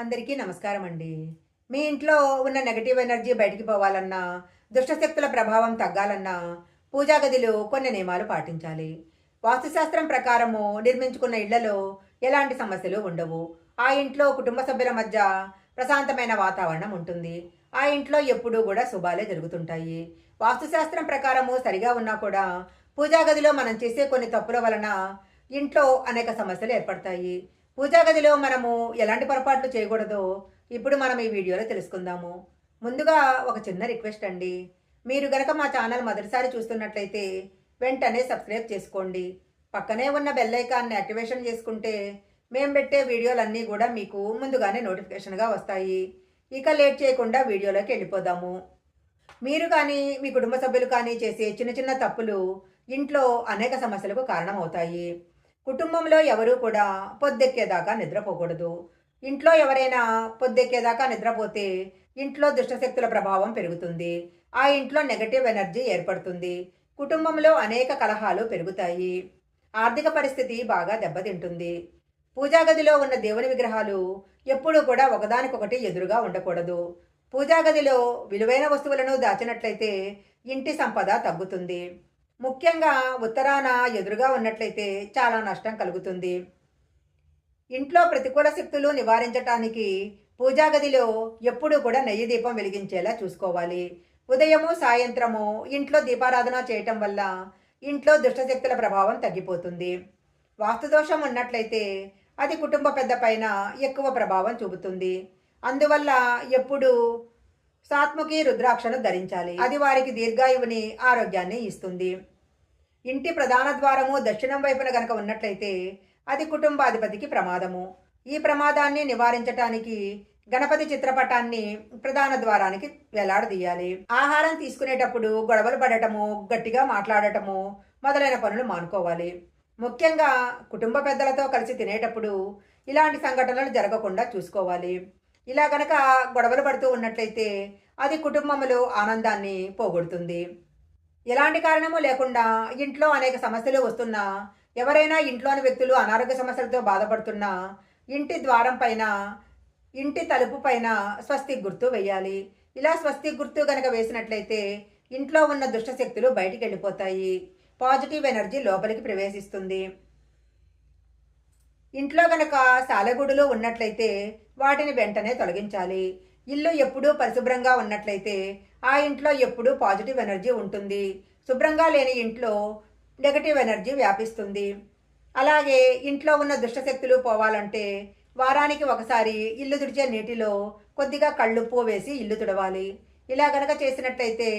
అందరికీ నమస్కారం అండి మీ ఇంట్లో ఉన్న నెగటివ్ ఎనర్జీ బయటికి పోవాలన్నా దుష్టశక్తుల ప్రభావం తగ్గాలన్నా పూజా గదిలో కొన్ని నియమాలు పాటించాలి. వాస్తుశాస్త్రం ప్రకారము నిర్మించుకున్న ఇళ్ళలో ఎలాంటి సమస్యలు ఉండవు. ఆ ఇంట్లో కుటుంబ సభ్యుల మధ్య ప్రశాంతమైన వాతావరణం ఉంటుంది. ఆ ఇంట్లో ఎప్పుడూ కూడా శుభాలే జరుగుతుంటాయి. వాస్తుశాస్త్రం ప్రకారము సరిగా ఉన్నా కూడా పూజా గదిలో మనం చేసే కొన్ని తప్పుల వలన ఇంట్లో అనేక సమస్యలు ఏర్పడతాయి. పూజా గదిలో మనము ఎలాంటి పొరపాట్లు చేయకూడదో? ఇప్పుడు మనం ఈ వీడియోలో తెలుసుకుందాము. ముందుగా ఒక చిన్న రిక్వెస్ట్ అండి. మీరు గనక మా ఛానల్ మొదటిసారి చూస్తున్నట్లయితే వెంటనే సబ్స్క్రైబ్ చేసుకోండి. పక్కనే ఉన్న బెల్ ఐకాన్ని యాక్టివేషన్ చేసుకుంటే మేము పెట్టే వీడియోలన్నీ కూడా మీకు ముందుగానే నోటిఫికేషన్గా వస్తాయి. ఇక లేట్ చేయకుండా వీడియోలోకి వెళ్ళిపోదాము. మీరు కానీ మీ కుటుంబ సభ్యులు కానీ చేసే చిన్న చిన్న తప్పులు ఇంట్లో అనేక సమస్యలకు కారణమవుతాయి. కుటుంబంలో ఎవరూ కూడా పొద్దెక్కేదాకా నిద్రపోకూడదు. ఇంట్లో ఎవరైనా పొద్దెక్కేదాకా నిద్రపోతే ఇంట్లో దుష్టశక్తుల ప్రభావం పెరుగుతుంది. ఆ ఇంట్లో నెగటివ్ ఎనర్జీ ఏర్పడుతుంది. కుటుంబంలో అనేక కలహాలు పెరుగుతాయి. ఆర్థిక పరిస్థితి బాగా దెబ్బతింటుంది. పూజా గదిలో ఉన్న దేవుని విగ్రహాలు ఎప్పుడూ కూడా ఒకదానికొకటి ఎదురుగా ఉండకూడదు. పూజా గదిలో విలువైన వస్తువులను దాచినట్లయితే ఇంటి సంపద తగ్గుతుంది. ముఖ్యంగా ఉత్తరాన ఎదురుగా ఉన్నట్లయితే చాలా నష్టం కలుగుతుంది. ఇంట్లో ప్రతికూల శక్తులు నివారించటానికి పూజా గదిలో ఎప్పుడూ కూడా నెయ్యి దీపం వెలిగించేలా చూసుకోవాలి. ఉదయము సాయంత్రము ఇంట్లో దీపారాధన చేయటం వల్ల ఇంట్లో దుష్టశక్తుల ప్రభావం తగ్గిపోతుంది. వాస్తుదోషం ఉన్నట్లయితే అది కుటుంబ పెద్ద పైన ఎక్కువ ప్రభావం చూపుతుంది. అందువల్ల ఎప్పుడు సాత్ముకి రుద్రాక్షను ధరించాలి. అది వారికి దీర్ఘాయువుని ఆరోగ్యాన్ని ఇస్తుంది. ఇంటి ప్రధాన ద్వారము దక్షిణం వైపున గనక ఉన్నట్లయితే అది కుటుంబాధిపతికి ప్రమాదము. ఈ ప్రమాదాన్ని నివారించటానికి గణపతి చిత్రపటాన్ని ప్రధాన ద్వారానికి వేలాడదీయాలి. ఆహారం తీసుకునేటప్పుడు గొడవలు పడటము గట్టిగా మాట్లాడటము మొదలైన పనులు మానుకోవాలి. ముఖ్యంగా కుటుంబ పెద్దలతో కలిసి తినేటప్పుడు ఇలాంటి సంఘటనలు జరగకుండా చూసుకోవాలి. ఇలా గనక గొడవలు పడుతూ ఉన్నట్లయితే అది కుటుంబంలో ఆనందాన్ని పోగొడుతుంది. ఎలాంటి కారణము లేకుండా ఇంట్లో అనేక సమస్యలు వస్తున్నా ఎవరైనా ఇంట్లోని వ్యక్తులు అనారోగ్య సమస్యలతో బాధపడుతున్నా ఇంటి ద్వారం పైన ఇంటి తలుపు పైన స్వస్తి గుర్తు వేయాలి ఇలా స్వస్తి గుర్తు కనుక వేసినట్లయితే ఇంట్లో ఉన్న దుష్టశక్తులు బయటికి వెళ్ళిపోతాయి. పాజిటివ్ ఎనర్జీ లోపలికి ప్రవేశిస్తుంది. ఇంట్లో గనక సాలెగుడులు ఉన్నట్లయితే వాటిని వెంటనే తొలగించాలి. ఇల్లు ఎప్పుడూ పరిశుభ్రంగా ఉన్నట్లయితే ఆ ఇంట్లో ఎప్పుడూ పాజిటివ్ ఎనర్జీ ఉంటుంది. శుభ్రంగా లేని ఇంట్లో నెగటివ్ ఎనర్జీ వ్యాపిస్తుంది. అలాగే ఇంట్లో ఉన్న దుష్టశక్తులు పోవాలంటే వారానికి ఒకసారి ఇల్లు తుడిచే నీటిలో కొద్దిగా కళ్ళుప్పు వేసి ఇల్లు తుడవాలి. ఇలా గనక చేసినట్లయితే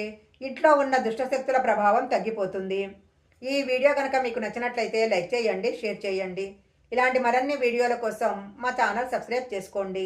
ఇంట్లో ఉన్న దుష్టశక్తుల ప్రభావం తగ్గిపోతుంది. ఈ వీడియో కనుక మీకు నచ్చినట్లయితే లైక్ చేయండి షేర్ చేయండి. ఇలాంటి మరిన్ని వీడియోల కోసం మా ఛానల్ సబ్స్క్రైబ్ చేసుకోండి.